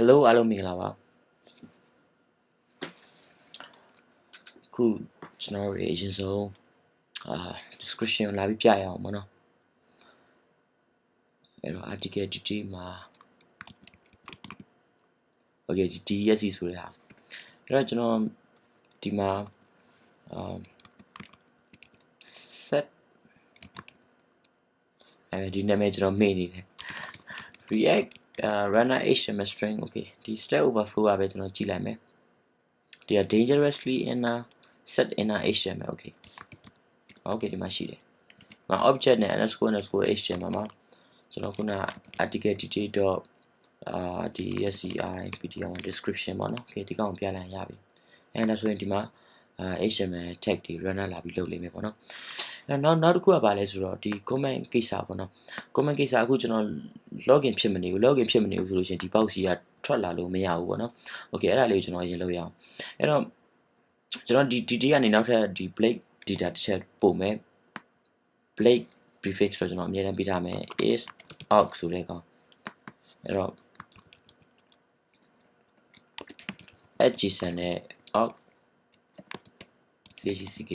Hello အားလုံးမင်္ဂလာပါခုကျွန်တော်တို့ရဲ့အရင်ဆုံးအာ description ကိုလာပြီးပြရအောင်မနော်အဲ့တော့ article detail မှာ okay ဒီ DSC ဆိုတဲ့ဟာအဲ့တော့ကျွန်တော်ဒီမှာအာ set အဲဒီနာမည်ကျွန်တော်မေ့နေတယ် react uh, runner html string okay ဒီ stack overflow ကပဲကျွန်တော်ကြည့်လိုက်မယ်ဒီက dangerously inner set inner html okay okay ဒီမှာရှိတယ်။မှာ object နဲ့ underscore underscore html မှာကျွန်တော်ခုန article detail dot အာဒီ sci pdf description ပေါ့နော်။ okay ဒီကောင်ပြလိုက်ရပြီ။အဲဒါဆိုရင်ဒီမှာအာ html tag တွေ runner လာပြီးလုပ်လိမ့်မယ်ပေါ့နော်။အဲ နောက်နောက်တစ်ခုကပါလဲဆိုတော့ဒီ comment ကိစ္စပေါ့နော်။ comment ကိစ္စအခုကျွန်တော် login ဖြစ်မနေဘူး login ဖြစ်မနေဘူးဆိုလို့ရှိရင်ဒီ box ကြီးကထွက်လာလို့မရဘူးပေါ့နော်။ okay အဲ့ဒါလေးကိုကျွန်တော်ရင်လုပ်ရအောင်။အဲ့တော့ကျွန်တော်ဒီဒီဒီကနေနောက်ထပ်ဒီ blade data တစ်ချက်ပို့မယ် blade prefix တော့ကျွန်တော်အမြဲတမ်းပေးထားမယ် is out ဆိုတဲ့ကောင်အဲ့တော့ adjacent နဲ့ out chck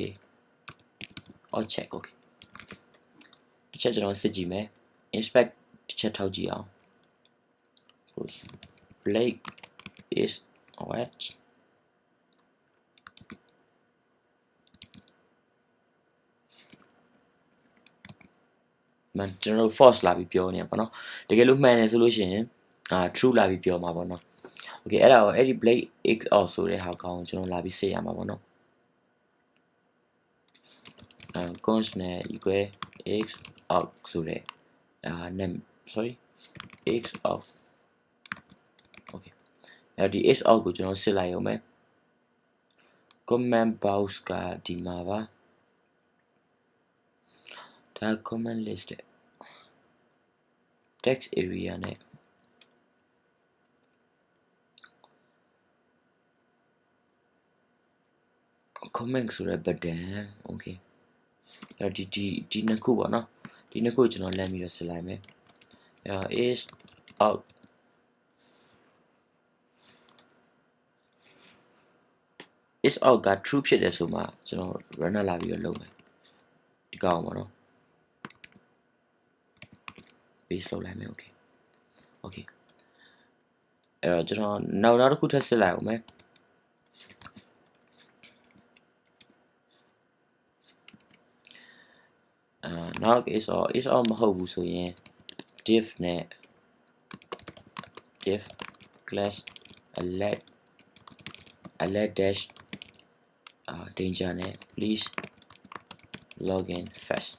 out check okay တစ်ချက်ကျွန်တော်စစ်ကြည့်မယ် inspect တစ်ချက်ထောက်ကြည့်အောင် blade is what မှန်ကျွန်တော်တို့ false လာပြီးပြောနေပါတော့တကယ်လို့မှန်တယ်ဆိုလို့ရှိရင်အာ true လာပြီးပြောမှာပေါ့နော် okay အဲ့ဒါကိုအဲ့ဒီ blade x out ဆိုတဲ့ဟာကောင်းကျွန်တော်လာပြီးစစ်ရမှာပေါ့နော်အာ const နဲ့ equal x out ဆိုတဲ့အာ name sorry x out okay အဲ့ဒီ x out ကိုကျွန်တော်စစ်လိုက်ရုံပဲ comment box ကဒီမှာပါဒါ comment list တဲ့ text area နဲ့ comment ဆိုတဲ့ button okay အဲ့ဒီဒီဒီနှစ်ခုပေါ့နော်ဒီနှစ်ခုကျွန်တော်လမ်းပြီးတော့စစ်လိုက်မယ်အဲ့ is out is out က true ဖြစ်တယ်ဆိုမှကျွန်တော် runner လာပြီးတော့လုပ်မယ်ဒီကောင်ပေါ့နော် base လုပ်လိုက်မယ် okay okay အဲ့တော့ကျွန်တော်နောက်နောက်တစ်ခုထပ်စစ်လိုက်အောင်မယ် နောက် is all is all မဟုတ်ဘူးဆိုရင် div နဲ့ div class alert alert dash အာ danger နဲ့ please login fast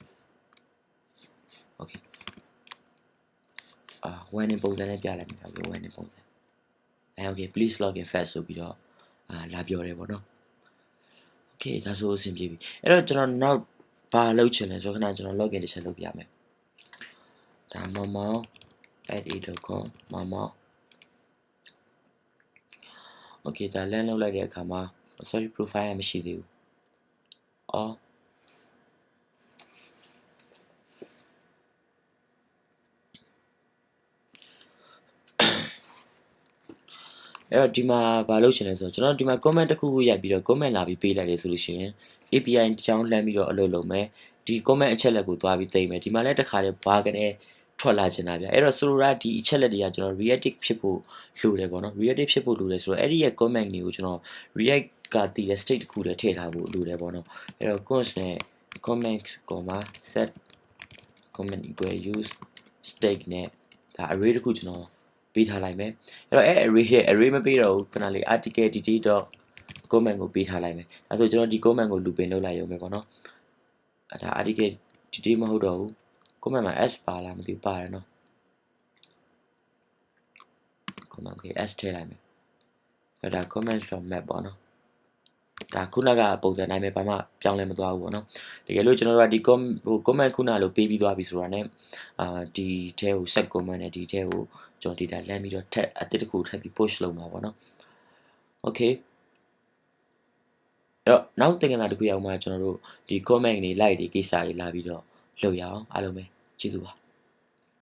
okay အာ warning ပုံစံနဲ့ပြလိုက်မှာပြော warning ပုံစံအဲ okay please login fast ဆိုပြီးတော့အာလာပြောတယ်ပေါ့နော် okay ဒါဆိုအဆင်ပြေပြီအဲ့တော့ကျွန်တော်နောက် ဘာလုပ်ချင်လဲဆိုတော့ခဏကျွန်တော် login တစ်ချက်လုပ်ပြမယ်ဒါမမောင် @e.com မမောင် okay ဒါလမ်းလုပ်လိုက်တဲ့အခါမှာ sorry profile ကမရှိသေးဘူးအော်အဲ့တော့ဒီမှာဘာလုပ်ချင်လဲဆိုတော့ကျွန်တော်ဒီမှာ comment တစ်ခုခုရိုက်ပြီးတော့ comment လာပြီးပေးလိုက်တယ်ဆိုလို့ရှိရင် API တစ်ချောင်းလှမ်းပြီးတော့အလုပ်လုပ်မယ်ဒီ comment အချက်လက်ကိုသွားပြီးသိမ်းမယ်ဒီမှာလည်းတစ်ခါတည်းဘာကနေထွက်လာချင်တာဗျအဲ့တော့ဆိုလိုတာဒီအချက်လက်တွေကကျွန်တော် reactive ဖြစ်ဖို့လိုတယ်ပေါ့နော် reactive ဖြစ်ဖို့လိုတယ်ဆိုတော့အဲ့ဒီရဲ့ comment တွေကိုကျွန်တော် react ကတည်တဲ့ state တစ်ခုလည်းထည့်ထားဖို့လိုတယ်ပေါ့နော်အဲ့တော့ const နဲ့ comments, set comment equal use state နဲ့ဒါ array တစ်ခုကျွန်တော်ပေးထားလိုက်မယ်အဲ့တော့အဲ့ array ရဲ့ array မပေးတော့ဘူးခဏလေး article dt. Comment ကိုပေးထားလိုက်မယ်အဲဆိုကျွန်တော်ဒီ comment ကို looping လုပ်လိုက်ရုံပဲပေါ့နော်အဲဒါ article dt မဟုတ်တော့ဘူး comment မှာ s ပါလားမသိဘူးပါတယ်နော် comment okay s ထည့်လိုက်မယ်အဲဒါ comment from map ပေါ့နော်ဒါခုနကပုံစံတိုင်းပဲဘာမှပြောင်းလဲမသွားဘူးပေါ့နော်တကယ်လို့ကျွန်တော်တို့ကဒီ comment ခုနလိုပေးပြီးသွားပြီဆိုတာ ਨੇ အာဒီထဲကို set comment နဲ့ဒီထဲကိုကျွန်တော် data လမ်းပြီးတော့ထက်အတစ်တခုထပ်ပြီး push လုပ်မှာပေါ့နော် okay အဲ့ တော့နောက်သင်ခန်းစာတစ်ခုရောက်မှကျွန်တော်တို့ဒီ comment တွေ like တွေကိစ္စတွေလာပြီးတော့လုပ်ရအောင်အားလုံးပဲကျေးဇူးပါ